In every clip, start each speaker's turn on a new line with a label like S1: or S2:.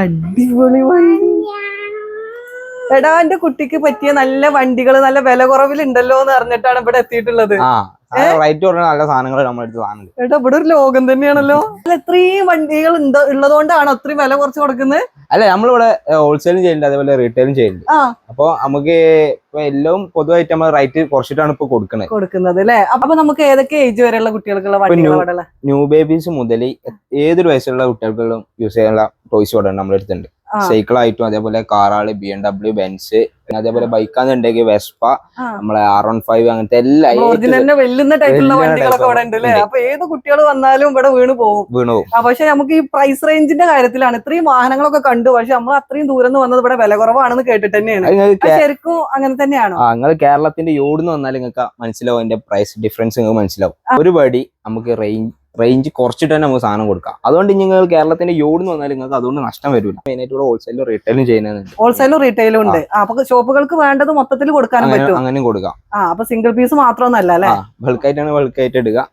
S1: അടിപൊളി വണ്ടി. എടാ എന്റെ കുട്ടിക്ക് പറ്റിയ നല്ല വണ്ടികൾ നല്ല വില കുറവിലുണ്ടല്ലോ എന്ന് അറിഞ്ഞിട്ടാണ് ഇവിടെ എത്തിയിട്ടുള്ളത്.
S2: റൈറ്റ് പറഞ്ഞ നല്ല സാധനങ്ങൾ നമ്മളെടുത്ത് സാധനം
S1: എടാ ഇവിടെ ഒരു ലോകം തന്നെയാണല്ലോ. ഇത്രയും വണ്ടികൾ ഉള്ളതുകൊണ്ടാണ് ഇത്രയും വില കുറച്ച് കൊടുക്കുന്നത്
S2: അല്ല നമ്മളിവിടെ ഹോൾസെയിലും ചെയ്യുന്നുണ്ട് അതേപോലെ റീറ്റെയിലും ചെയ്യുന്നുണ്ട്. അപ്പൊ നമുക്ക് എല്ലാം പൊതുവായിട്ട് നമ്മൾ റൈറ്റ് കുറച്ചിട്ടാണ് ഇപ്പൊ കൊടുക്കുന്നത്
S1: കൊടുക്കുന്നത് അല്ലേ? അപ്പൊ നമുക്ക് ഏതൊക്കെ ഏജ് വരെയുള്ള കുട്ടികൾക്കുള്ള
S2: ന്യൂ ബേബീസ് മുതൽ ഏതൊരു വയസ്സുള്ള കുട്ടികൾക്കുള്ള യൂസ് ചെയ്യാനുള്ള ടോയ്സ് ഇവിടെ നമ്മുടെ അടുത്തുണ്ട്. സൈക്കിൾ ആയിട്ടും അതേപോലെ കാറാൾ ബി എം ഡബ്ല്യു ബെൻസ് പിന്നെ അതേപോലെ ബൈക്കാന്നുണ്ടെങ്കിൽ വെസ്പ. നമ്മളെ ആർ വൺ ഫൈവ് അങ്ങനത്തെ എല്ലാ
S1: വെല്ലുന്ന ടൈപ്പിലുള്ള
S2: വെല്ലുന്ന
S1: വണ്ടികളൊക്കെ
S2: type
S1: ഇവിടെ ഉണ്ട് അല്ലേ? അപ്പൊ ഏത് കുട്ടികൾ വന്നാലും ഇവിടെ വീണ് പോകും.
S2: വീണു പോകും.
S1: പക്ഷെ നമുക്ക് ഈ പ്രൈസ് റേഞ്ചിന്റെ കാര്യത്തിലാണ് ഇത്രയും വാഹനങ്ങളൊക്കെ കണ്ടു. പക്ഷെ നമ്മൾ അത്രയും ദൂരം വന്നത് ഇവിടെ വില കുറവാണെന്ന് കേട്ടിട്ട് തന്നെയാണ്. ശരിക്കും അങ്ങനെ തന്നെയാണോ?
S2: നിങ്ങൾ കേരളത്തിന്റെ എന്ന് വന്നാൽ നിങ്ങൾക്ക് മനസ്സിലാവും അതിന്റെ പ്രൈസ് ഡിഫറൻസ് നിങ്ങൾക്ക് മനസ്സിലാവും. ഒരു നമുക്ക് റേഞ്ച് റേഞ്ച് കുറച്ചിട്ട് തന്നെ നമുക്ക് സാധനം കൊടുക്കാം. അതുകൊണ്ട് നിങ്ങൾ കേരളത്തിന്റെ യോഡ് എന്ന് പറഞ്ഞാൽ നിങ്ങൾക്ക് അതുകൊണ്ട് നഷ്ടം വരില്ല മെയിനായിട്ട് ഇവിടെ ഹോൾസെയിലും റീറ്റെയിലും ചെയ്യുന്നുണ്ട്
S1: ഹോൾസെയിലും റീറ്റെയിലും ഉണ്ട്. അപ്പൊ ഷോപ്പുകൾക്ക് വേണ്ടത് മൊത്തത്തിൽ
S2: കൊടുക്കാൻ
S1: പറ്റും
S2: അങ്ങനെയും കൊടുക്കാം.
S1: അപ്പൊ സിംഗിൾ പീസ് മാത്രമൊന്നല്ല അല്ലെ
S2: ബൾക്കായിട്ടാണ് ബൾക്കായിട്ട് എടുക്കുക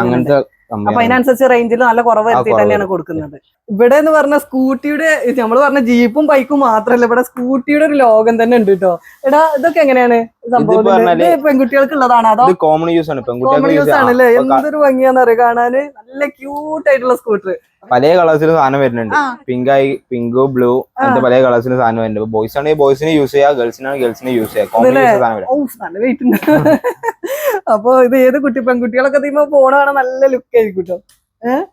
S2: അങ്ങനത്തെ
S1: അപ്പൊ. അതിനനുസരിച്ച് റേഞ്ചിൽ നല്ല കുറവ് വരുത്തി തന്നെയാണ് കൊടുക്കുന്നത്. ഇവിടെ എന്ന് പറഞ്ഞ സ്കൂട്ടിയുടെ നമ്മൾ പറഞ്ഞ ജീപ്പും ബൈക്കും മാത്രല്ല ഇവിടെ സ്കൂട്ടിയുടെ ഒരു ലോകം തന്നെ ഉണ്ട് കേട്ടോ എടാ ഇതൊക്കെ എങ്ങനെയാണ് സംഭവം? പെൺകുട്ടികൾക്ക് ഉള്ളതാണ് അതോ
S2: കോമൺ യൂസ് ആണ്.
S1: കോമൺ യൂസ്
S2: ആണ് അല്ലേ
S1: എന്തൊരു ഭംഗിയാന്ന് അറിയാം കാണാന് നല്ല ക്യൂട്ട് ആയിട്ടുള്ള സ്കൂട്ടർ
S2: പല കളേഴ്സിലും സാധനം വരുന്നുണ്ട്. പിങ്ക് ആയി പിങ്ക് ബ്ലൂ അങ്ങനത്തെ പല കളേഴ്സിലും സാധനം വരുന്നുണ്ട്. ബോയ്സ് ആണെങ്കിൽ ബോയ്സിനെ യൂസ് ചെയ്യാം ഗേൾസിനാണ് ഗേൾസിനെ യൂസ് ചെയ്യാം. കോമൺ യൂസ് സാധനം വരും.
S1: നല്ല വെയിറ്റ് ഉണ്ട്. അപ്പൊ ഇത് ഏത് കുട്ടി പെൺകുട്ടികളൊക്കെ തീരുമ്പോ പോണ കാണാൻ നല്ല ലുക്ക് ആയിരിക്കും കേട്ടോ ഏഹ്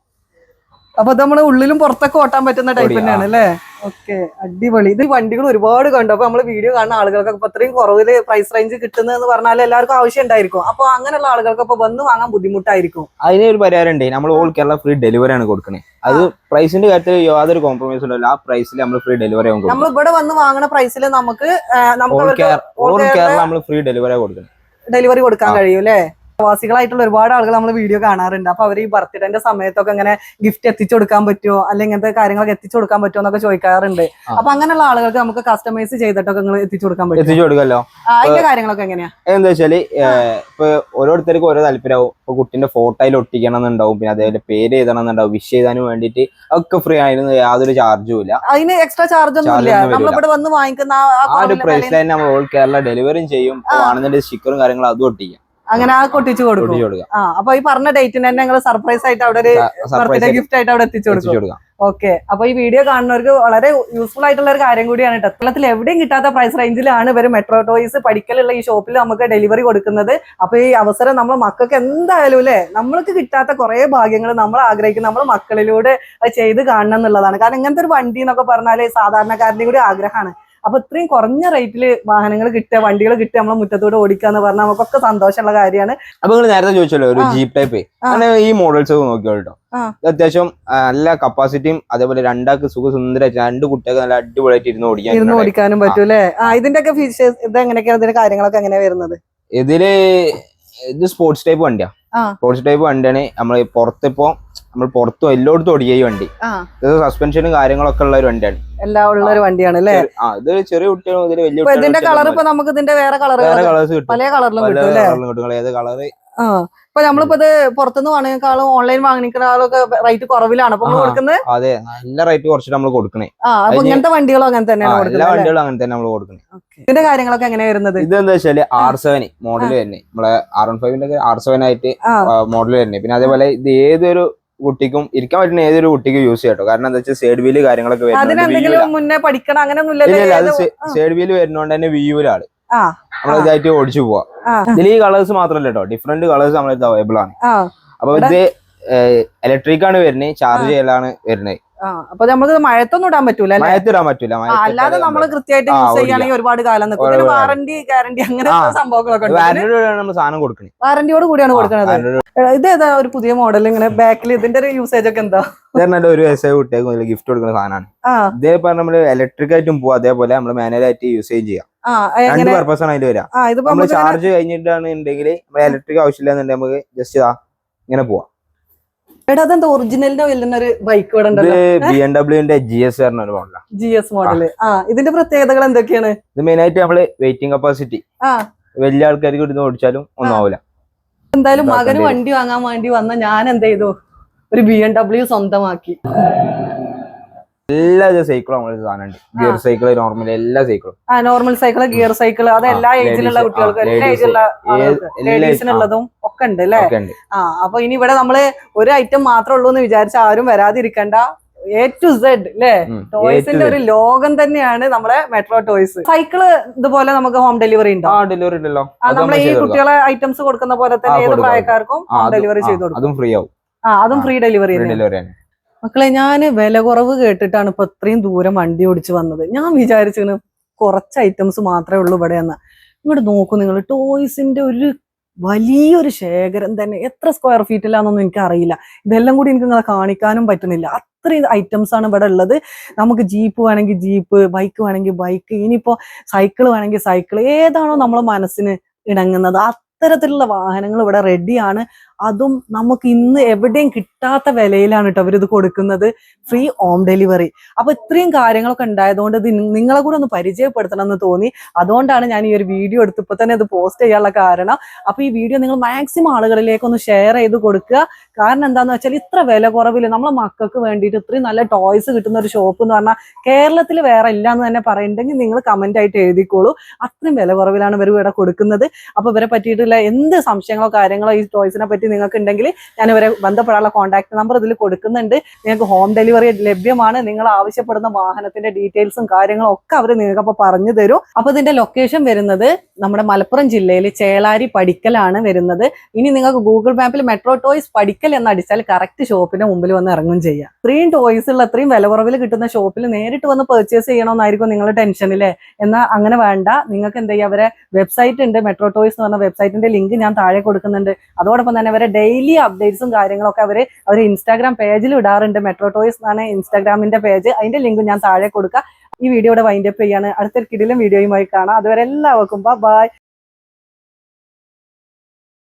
S1: അപ്പൊ അത് നമ്മൾ ഉള്ളിലും പുറത്തൊക്കെ ഓട്ടാൻ പറ്റുന്ന ടൈപ്പ് തന്നെയാണ് അല്ലേ? ഓക്കെ അടിപൊളി. ഇത് വണ്ടികൾ ഒരുപാട് കണ്ടു. അപ്പൊ നമ്മൾ വീഡിയോ കാണുന്ന ആളുകൾക്കൊക്കെ ഇപ്പൊ അത്രയും കുറവിൽ പ്രൈസ് റേഞ്ച് കിട്ടുന്നതെന്ന് പറഞ്ഞാൽ എല്ലാവർക്കും ആവശ്യം ഉണ്ടായിരിക്കും. അപ്പൊ അങ്ങനെയുള്ള ആളുകൾക്ക് ഇപ്പൊ വന്ന് വാങ്ങാൻ ബുദ്ധിമുട്ടായിരിക്കും.
S2: അതിന് ഒരു പരിഹാരം ഉണ്ട്. നമ്മൾ ഓൾ കേരള ഫ്രീ ഡെലിവറി ആണ് കൊടുക്കണേ. അത് പ്രൈസിന്റെ കാര്യത്തിൽ യാതൊരു കോംപ്രമൈസ് ഉണ്ടല്ലോ ആ പ്രൈസിൽ നമ്മൾ ഫ്രീ ഡെലിവറി
S1: നമ്മൾ ഇവിടെ വന്ന് വാങ്ങുന്ന പ്രൈസിൽ നമുക്ക്
S2: ഓൾ കേരള നമ്മൾ ഫ്രീ ഡെലിവറി കൊടുക്കുന്നത്
S1: ഡെലിവറി കൊടുക്കാൻ. കഴിയും അല്ലേ പ്രവാസികളായിട്ടുള്ള ഒരുപാട് ആളുകൾ നമ്മൾ വീഡിയോ കാണാറുണ്ട്. അപ്പൊ അവർ ഈ ബർത്ത്ഡേന്റെ സമയത്തൊക്കെ ഇങ്ങനെ ഗിഫ്റ്റ് എത്തിച്ചു കൊടുക്കാൻ പറ്റുമോ? അല്ലെങ്കിൽ ഇങ്ങനത്തെ കാര്യങ്ങളൊക്കെ എത്തിച്ചു കൊടുക്കാൻ പറ്റുമോ എന്നൊക്കെ ചോദിക്കാറുണ്ട്. അപ്പൊ അങ്ങനെയുള്ള ആളുകൾക്ക് നമുക്ക് കസ്റ്റമൈസ് ചെയ്തിട്ടൊക്കെ നിങ്ങൾ എത്തിച്ചു കൊടുക്കാൻ പറ്റും
S2: എത്തിച്ചു കൊടുക്കല്ലോ
S1: അതിന്റെ കാര്യങ്ങളൊക്കെ എങ്ങനെയാ?
S2: എന്താ വെച്ചാൽ ഇപ്പൊ ഓരോരുത്തർക്കും ഓരോ താല്പര്യമാവും. ഇപ്പൊ കുട്ടിന്റെ ഫോട്ടോയിൽ ഒട്ടിക്കണം എന്നുണ്ടാവും പിന്നെ അതേപോലെ പേര് എഴുതണം എന്നുണ്ടാവും വിഷ് ചെയ്താനും വേണ്ടിട്ട് ഒക്കെ ഫ്രീ ആയിരുന്നു യാതൊരു ചാർജും ഇല്ല.
S1: അതിന് എക്സ്ട്രാ ചാർജ് ഒന്നും ഇല്ല. വന്ന് വാങ്ങിക്കുന്ന ആ-
S2: ഒരു
S1: കുറവിലെ
S2: പ്രൈസിൽ തന്നെ നമ്മൾ ഓൾ കേരള ഡെലിവറിയും ചെയ്യും. ആണെന്നുണ്ടെങ്കിൽ സ്റ്റിക്കറും കാര്യങ്ങളും അതും ഒട്ടിക്കാം.
S1: അങ്ങനെ ആ കൊട്ടിച്ചു കൊടുക്കും. ആ അപ്പൊ ഈ പറഞ്ഞ ഡേറ്റിന് തന്നെ ഞങ്ങൾ സർപ്രൈസ് ആയിട്ട് അവിടെ ഒരു ബർത്ത്ഡേ ഗിഫ്റ്റ് ആയിട്ട് അവിടെ എത്തിച്ചു കൊടുക്കും. ഓക്കെ അപ്പൊ ഈ വീഡിയോ കാണുന്നവർക്ക് വളരെ യൂസ്ഫുൾ ആയിട്ടുള്ള ഒരു കാര്യം കൂടിയാണ് കേട്ടോ. കേരളത്തിൽ എവിടെയും കിട്ടാത്ത പ്രൈസ് റേഞ്ചിലാണ് ഇവർ മെട്രോ ടോയ്സ് പഠിക്കലുള്ള ഈ ഷോപ്പിൽ നമുക്ക് ഡെലിവറി കൊടുക്കുന്നത്. അപ്പൊ ഈ അവസരം നമ്മൾ മക്കൾക്ക് എന്തായാലും അല്ലെ നമ്മൾക്ക് കിട്ടാത്ത കുറെ ഭാഗ്യങ്ങൾ നമ്മൾ ആഗ്രഹിക്കുന്ന നമ്മൾ മക്കളിലൂടെ ചെയ്ത് കാണണം എന്നുള്ളതാണ്. കാരണം ഇങ്ങനത്തെ ഒരു വണ്ടി എന്നൊക്കെ പറഞ്ഞാൽ സാധാരണക്കാരന്റെ കൂടി ആഗ്രഹമാണ്. അപ്പൊ ഇത്രയും കുറഞ്ഞ റേറ്റിൽ വാഹനങ്ങൾ കിട്ടുക വണ്ടികൾ കിട്ടുക നമ്മളെ മുറ്റത്തൂടെ ഓടിക്കുക എന്ന് പറഞ്ഞാൽ നമുക്കൊക്കെ സന്തോഷമുള്ള കാര്യമാണ്.
S2: അപ്പൊ നിങ്ങൾ നേരത്തെ ചോദിച്ചല്ലോ ഒരു. ജീപ്പ് ടൈപ്പ് അങ്ങനെ ഈ മോഡൽസ് നോക്കിയോ കേട്ടോ അത്യാവശ്യം നല്ല കപ്പാസിറ്റിയും അതേപോലെ രണ്ടാൾക്ക് സുഖസുന്ദര രണ്ട് കുട്ടികൾക്ക് നല്ല അടിപൊളിയായിട്ട് ഇരുന്ന് ഓടിക്കാൻ
S1: ഇരുന്ന് ഓടിക്കാനും പറ്റും അല്ലെ? ആ ഇതിന്റെ ഒക്കെ ഫീച്ചേഴ്സ് ഇത് എങ്ങനെയൊക്കെയാണ്? ഇതിന്റെ കാര്യങ്ങളൊക്കെ എങ്ങനെയാ വരുന്നത്?
S2: ഇതിൽ ഇത് സ്പോർട്സ് ടൈപ്പ് വണ്ടിയാ. സ്പോർട്സ് ടൈപ്പ് വണ്ടിയാണ്. നമ്മൾ പുറത്തിപ്പോ നമ്മൾ പുറത്തും എല്ലായിടത്തും ഓടിക്കുക ഈ വണ്ടി. ഇത് സസ്പെൻഷനും കാര്യങ്ങളൊക്കെ ഉള്ള ഒരു വണ്ടിയാണ്.
S1: എല്ലാം ഉള്ള ഒരു വണ്ടിയാണ് അല്ലേ?
S2: ഇത് ചെറിയ കുട്ടികൾ മുതൽ വലിയ
S1: ഇതിന്റെ കളർ ഇപ്പൊ നമുക്ക് ഇതിന്റെ വേറെ കളർ
S2: വേറെ കളേഴ്സ് കിട്ടും.
S1: പല കളറിലും കിട്ടും
S2: ഏത് കളറ്
S1: ആ. ഇപ്പൊ നമ്മളിപ്പോ ഇത് പുറത്തുനിന്ന് വാങ്ങിക്കാളും ഓൺലൈൻ വാങ്ങിക്കാളൊക്കെ റേറ്റ് കുറവിലാണ്. അപ്പൊ. കൊടുക്കുന്നത്
S2: അതെ. നല്ല റേറ്റ് കുറച്ചിട്ട് നമ്മൾ കൊടുക്കണേ.
S1: അപ്പൊ ഇങ്ങനത്തെ വണ്ടികളും അങ്ങനെ തന്നെയാണ്
S2: എല്ലാ? വണ്ടികളും അങ്ങനെ തന്നെ നമ്മൾ കൊടുക്കണേ.
S1: ഇതിന്റെ കാര്യങ്ങളൊക്കെ എങ്ങനെയാ വരുന്നത്?
S2: ഇത് എന്താ വെച്ചാൽ ആർ സെവൻ മോഡൽ തന്നെ നമ്മളെ ആർ വൺ ഫൈവിന്റെ ആർ സെവൻ ആയിട്ട് മോഡൽ തന്നെ പിന്നെ അതേപോലെ ഇത് ഏതൊരു കുട്ടിക്കും ഇരിക്കാൻ പറ്റുന്ന ഏതൊരു കുട്ടിക്കും യൂസ് ചെയ്യാം കാരണം എന്താ വെച്ചാൽ സൈഡ് വീൽ കാര്യങ്ങളൊക്കെ
S1: വരുന്നത്.
S2: സൈഡ് വീൽ വരുന്നോണ്ട് തന്നെ
S1: വിയൂലാണ്
S2: നമ്മൾ ഇതായിട്ട് ഓടിച്ചു പോവാം. ഇതിൽ ഈ കളേഴ്സ് മാത്രമല്ല കേട്ടോ ഡിഫറെന്റ് കളേഴ്സ് നമ്മളെ അവൈലബിൾ ആണ്. അപ്പൊ ഇത് ഇലക്ട്രിക് ആണ് വരുന്നത് ചാർജ് ചെയ്യലാണ് വരുന്നത്.
S1: അപ്പൊ നമുക്ക് മഴത്തൊന്നും ഇടാൻ പറ്റൂല
S2: മഴത്തിടാൻ പറ്റൂല
S1: അല്ലാതെ നമ്മൾ കൃത്യമായിട്ട് യൂസ്. ചെയ്യുകയാണെങ്കിൽ ഒരുപാട് കാലം നിൽക്കും വാറന്റി ഗ്യാരണ്ടി
S2: അങ്ങനെ.
S1: സംഭവങ്ങളൊക്കെ
S2: സാധനം കൊടുക്കണേ.
S1: വാറന്റിയോട് കൂടിയാണ് കൊടുക്കുന്നത് ഇത് ഏതാ ഒരു പുതിയ മോഡൽ ഇങ്ങനെ ബാക്കിൽ ഇതിന്റെ ഒരു യൂസേജ് ഒക്കെ എന്താ?
S2: ഇതന്നെ ഒരു വയസ്സായ കുട്ടികൾക്ക് ഗിഫ്റ്റ് കൊടുക്കുന്ന സാധനമാണ്.
S1: ഇതേപോലെ
S2: ഇതേ നമ്മൾ ഇലക്ട്രിക് ആയിട്ടും പോവാ. അതേപോലെ നമ്മൾ മാനുവലായിട്ട് യൂസ് ചെയ്യാം. രണ്ട് പർപ്പസ് ആണ് അതിൽ
S1: വരാം
S2: നമ്മൾ ചാർജ് കഴിഞ്ഞിട്ടാണ് ഉണ്ടെങ്കിൽ ഇലക്ട്രിക് ആവശ്യമില്ല എന്നുണ്ടെങ്കിൽ നമുക്ക് ജസ്റ്റ് ഇങ്ങനെ പോവാം.
S1: എടാ അതെന്താ ഒറിജിനലിന്റെ ഒരു ബൈക്ക് ഇവിടെ
S2: ബി എം ഡബ്ല്യുവിന്റെ ജി എസ് പറഞ്ഞ ഒരു മോഡലാണ്
S1: ജി എസ് മോഡൽ ആ. ഇതിന്റെ പ്രത്യേകതകൾ എന്തൊക്കെയാണ്?
S2: ഇത് മെയിൻ ആയിട്ട് നമ്മൾ വെയിറ്റിംഗ് കപ്പാസിറ്റി
S1: ആ.
S2: വലിയ ആൾക്കാർക്ക് ഇടുന്ന് ഓടിച്ചാലും ഒന്നും ആവില്ല
S1: എന്തായാലും മകന് വണ്ടി വാങ്ങാൻ വേണ്ടി വന്ന ഞാൻ എന്ത് ചെയ്തു? ഒരു ബി എം ഡബ്ല്യു സ്വന്തമാക്കി.
S2: എല്ലാ സൈക്കിളും നമ്മൾ സാധനമുണ്ട്. ഗിയർ സൈക്കിൾ നോർമൽ എല്ലാ സൈക്കിളും
S1: ആ നോർമൽ സൈക്കിൾ ഗിയർ സൈക്കിൾ അത് എല്ലാ ഏജിലുള്ള കുട്ടികൾക്ക് എല്ലാ ഏജിലുള്ള ലേഡീസിനുള്ളതും ഒക്കെ ഉണ്ട് അല്ലേ? ആ അപ്പൊ ഇനി ഇവിടെ നമ്മൾ ഒരു ഐറ്റം മാത്രമേ ഉള്ളൂ എന്ന് വിചാരിച്ച ആരും വരാതിരിക്കണ്ട. എ ടു സെഡ് അല്ലേ ടോയ്സിന്റെ ഒരു ലോകം തന്നെയാണ് നമ്മളെ മെട്രോ ടോയ്സ് സൈക്കിൾ ഇതുപോലെ നമുക്ക് ഹോം ഡെലിവറി ഉണ്ടോ?
S2: ആ ഡെലിവറി ഉണ്ടല്ലോ നമ്മളെ
S1: ഈ കുട്ടികളെ ഐറ്റംസ് കൊടുക്കുന്ന പോലെ തന്നെ ഏത് പ്രായക്കാർക്കും ഹോം ഡെലിവറി ചെയ്ത് കൊടുക്കും.
S2: അതും ഫ്രീ ആവും.
S1: ആ അതും ഫ്രീ ഡെലിവറി
S2: ഡെലിവറി
S1: മക്കളെ ഞാൻ വില കുറവ് കേട്ടിട്ടാണ് ഇപ്പൊ ഇത്രയും ദൂരം വണ്ടി ഓടിച്ച് വന്നത്. ഞാൻ വിചാരിച്ചിങ്ങനെ കുറച്ച് ഐറ്റംസ് മാത്രമേ ഉള്ളൂ ഇവിടെ എന്ന് ഇങ്ങോട്ട് നോക്കൂ നിങ്ങൾ ടോയ്സിന്റെ ഒരു വലിയൊരു ശേഖരം തന്നെ. എത്ര സ്ക്വയർ ഫീറ്റിലാണെന്നൊന്നും എനിക്ക് അറിയില്ല ഇതെല്ലാം കൂടി എനിക്ക് നിങ്ങളെ കാണിക്കാനും പറ്റുന്നില്ല. അത്രയും ഐറ്റംസ് ആണ് ഇവിടെ ഉള്ളത്. നമുക്ക് ജീപ്പ് വേണമെങ്കിൽ ജീപ്പ് ബൈക്ക് വേണമെങ്കിൽ ബൈക്ക് ഇനിയിപ്പോ സൈക്കിൾ വേണമെങ്കിൽ സൈക്കിൾ ഏതാണോ നമ്മളെ മനസ്സിന് ഇണങ്ങുന്നത്. അത്തരത്തിലുള്ള വാഹനങ്ങൾ ഇവിടെ റെഡിയാണ് അതും നമുക്ക് ഇന്ന് എവിടെയും കിട്ടാത്ത വിലയിലാണ് കേട്ടോ അവരിത് കൊടുക്കുന്നത്. ഫ്രീ ഹോം ഡെലിവറി അപ്പൊ ഇത്രയും കാര്യങ്ങളൊക്കെ ഉണ്ടായതുകൊണ്ട് ഇത് നിങ്ങളെ കൂടെ ഒന്ന് പരിചയപ്പെടുത്തണം എന്ന് തോന്നി. അതുകൊണ്ടാണ് ഞാൻ ഈ ഒരു വീഡിയോ എടുത്ത് ഇപ്പൊ തന്നെ ഇത് പോസ്റ്റ് ചെയ്യാനുള്ള കാരണം. അപ്പൊ ഈ വീഡിയോ നിങ്ങൾ മാക്സിമം ആളുകളിലേക്ക് ഒന്ന് ഷെയർ ചെയ്ത് കൊടുക്കുക. കാരണം എന്താന്ന് വെച്ചാൽ ഇത്ര വില കുറവിൽ നമ്മളെ മക്കൾക്ക് വേണ്ടിയിട്ട് ഇത്രയും നല്ല ടോയ്സ് കിട്ടുന്ന ഒരു ഷോപ്പ് എന്ന് പറഞ്ഞാൽ കേരളത്തിൽ വേറെ ഇല്ല എന്ന് തന്നെ പറയുന്നുണ്ടെങ്കിൽ നിങ്ങൾ കമന്റ് ആയിട്ട് എഴുതിക്കോളൂ. അത്രയും വില കുറവിലാണ് ഇവർ ഇവിടെ കൊടുക്കുന്നത്. അപ്പൊ ഇവരെ പറ്റിയിട്ടുള്ള എന്ത് സംശയങ്ങളോ കാര്യങ്ങളോ ഈ ടോയ്സിനെ പറ്റി നിങ്ങൾക്ക് ഉണ്ടെങ്കിൽ ഞാൻ ഇവരെ ബന്ധപ്പെടാനുള്ള കോൺടാക്ട് നമ്പർ ഇതിൽ കൊടുക്കുന്നുണ്ട്. നിങ്ങൾക്ക് ഹോം ഡെലിവറി ലഭ്യമാണ്. നിങ്ങൾ ആവശ്യപ്പെടുന്ന വാഹനത്തിന്റെ ഡീറ്റെയിൽസും കാര്യങ്ങളും ഒക്കെ അവർ നിങ്ങൾക്ക് അപ്പൊ പറഞ്ഞു തരും. അപ്പൊ ഇതിന്റെ ലൊക്കേഷൻ വരുന്നത് നമ്മുടെ മലപ്പുറം ജില്ലയിൽ ചേളാരി പടിക്കലാണ് വരുന്നത്. ഇനി നിങ്ങൾക്ക് ഗൂഗിൾ മാപ്പിൽ മെട്രോ ടോയ്സ് പഠിക്കൽ എന്ന് അടിച്ചാൽ കറക്റ്റ് ഷോപ്പിന്റെ മുമ്പിൽ വന്ന് ഇറങ്ങും ചെയ്യാം. ഇത്രയും ടോയ്സ് ഉള്ള അത്രയും വില കുറവിൽ കിട്ടുന്ന ഷോപ്പിൽ നേരിട്ട് വന്ന് പെർച്ചേസ് ചെയ്യണമെന്നായിരിക്കും നിങ്ങൾ ടെൻഷനില്ലേ എന്നാൽ അങ്ങനെ വേണ്ട. നിങ്ങൾക്ക് എന്ത് ചെയ്യുക അവരെ വെബ്സൈറ്റ് ഉണ്ട്. മെട്രോ ടോയ്സ് എന്ന് പറഞ്ഞ വെബ്സൈറ്റിന്റെ ലിങ്ക് ഞാൻ താഴെ കൊടുക്കുന്നുണ്ട്. അതോടൊപ്പം തന്നെ അവരെ ഡെയിലി അപ്ഡേറ്റ്സും കാര്യങ്ങളൊക്കെ അവർ അവർ ഇൻസ്റ്റാഗ്രാം പേജിൽ ഇടാറുണ്ട്. മെട്രോ ടോയ്സ് എന്നാണ് ഇൻസ്റ്റാഗ്രാമിന്റെ പേജ് അതിന്റെ ലിങ്ക് ഞാൻ താഴെ കൊടുക്കുക ഈ വീഡിയോയുടെ വൈൻഡപ്പ് ചെയ്യാണ്. അടുത്തൊരു കിടിലും വീഡിയോയുമായി കാണാം. അതുവരെ എല്ലാവർക്കും ബൈ